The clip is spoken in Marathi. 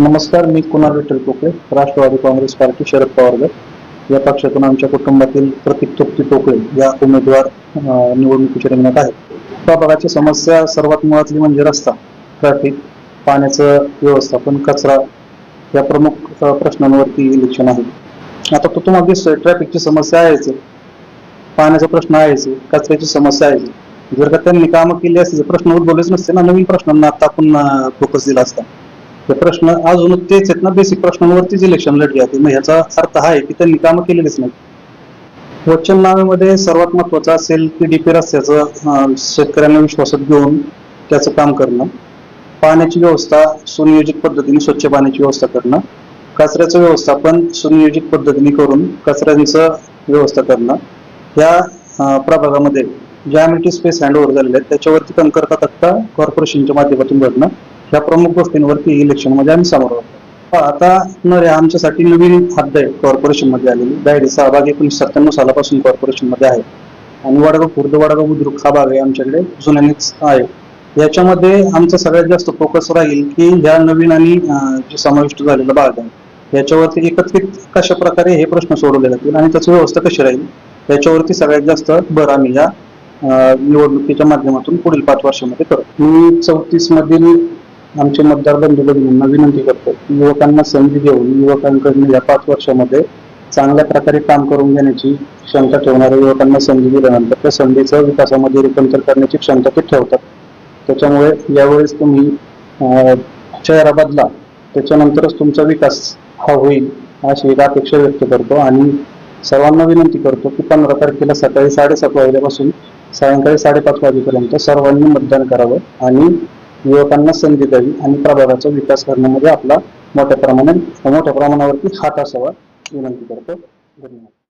नमस्कार मी कुणाल विठ्ठल पोकळे राष्ट्रवादी काँग्रेस पार्टी शरद पवार गट. या पक्षातून आमच्या कुटुंबातील प्रतीक तृप्ती पोकळे या उमेदवार निवडणुकीच्या रिंगणात आहेत. प्रभागाची समस्या सर्वात मुळातली म्हणजे रस्ता ट्रॅफिक पाण्याचं व्यवस्थापन कचरा या प्रमुख प्रश्नांवरती इलेक्शन आहे. आता तो तुम्हाला दिसतोय ट्रॅफिकची समस्या आहेच. आहे. पाण्याचा प्रश्न आहेच कचऱ्याची समस्या आहे. जर का त्यांनी कामं केली असते प्रश्न उद्भवलेच नसते ना. नवीन प्रश्नांना आता आपण फोकस दिला असता. ते प्रश्न अजून तेच आहेत ना बेसिक प्रश्नांवरतीच इलेक्शन लढली जाते मग ह्याचा अर्थ हा आहे की त्यांनी कामं केलेलीच नाही वचननामेमध्ये सर्वात महत्वाचं असेल की डीपी रस्त्याचं शेतकऱ्यांना विश्वासात घेऊन त्याचं काम करणं. पाण्याची व्यवस्था सुनियोजित पद्धतीने स्वच्छ पाण्याची व्यवस्था करणं. कचऱ्याचं व्यवस्थापन सुनियोजित पद्धतीने करून कचऱ्यांचं व्यवस्था करणं. या प्रभागामध्ये ज्या मिटी स्पेस हँड ओव्हर झालेल्या आहेत त्याच्यावरती कंकरता तक्ता कॉर्पोरेशनच्या माध्यमातून भरणं ह्या प्रमुख गोष्टींवरती इलेक्शनमध्ये आम्ही समोर आहोत. आता न आमच्यासाठी नवीन हद्द आहे कॉर्पोरेशनमध्ये आलेली. डायरी सहभाग एकोणीस सत्त्याण्णव सालापासून कॉर्पोरेशनमध्ये आहे. आणि वाडगाव खुर्द वाडगाव बुद्रुक हा भाग आहे आमच्याकडे जुन्यानेच आहे. याच्यामध्ये आमचा सगळ्यात जास्त फोकस राहील की ह्या नवीन आणि जे समाविष्ट झालेला भाग आहे याच्यावरती एकत्रित कशा प्रकारे हे प्रश्न सोडवले जातील आणि त्याची व्यवस्था कशी राहील याच्यावरती सगळ्यात जास्त भर आम्ही या निवडणुकीच्या माध्यमातून पुढील पाच वर्षामध्ये करतो. मी चौतीस मधील आमचे मतदार बंधू भगिनींना विनंती करतो युवकांना संधी देऊन युवकांकडून या पाच वर्षामध्ये चांगल्या प्रकारे काम करून घेण्याची क्षमता ठेवणाऱ्या युवकांना संधी दिल्यानंतर त्या संधीचं विकासामध्ये रूपांतर करण्याची क्षमता ते ठेवतात. त्याच्यामुळे यावेळेस तुम्ही चेहरा बदला त्याच्यानंतरच तुमचा विकास हा होईल अशी एक अपेक्षा व्यक्त करतो आणि सर्वांना विनंती करतो की पंधरा तारखेला सकाळी साडेसात वाजल्यापासून सायंकाळी साडेपाच वाजेपर्यंत सर्वांनी मतदान करावं आणि युवकांना संधी द्यावी आणि प्रभागाचा विकास करण्यामध्ये आपला मोठ्या प्रमाणात मोठ्या प्रमाणावरती हात असावा विनंती करतो. धन्यवाद.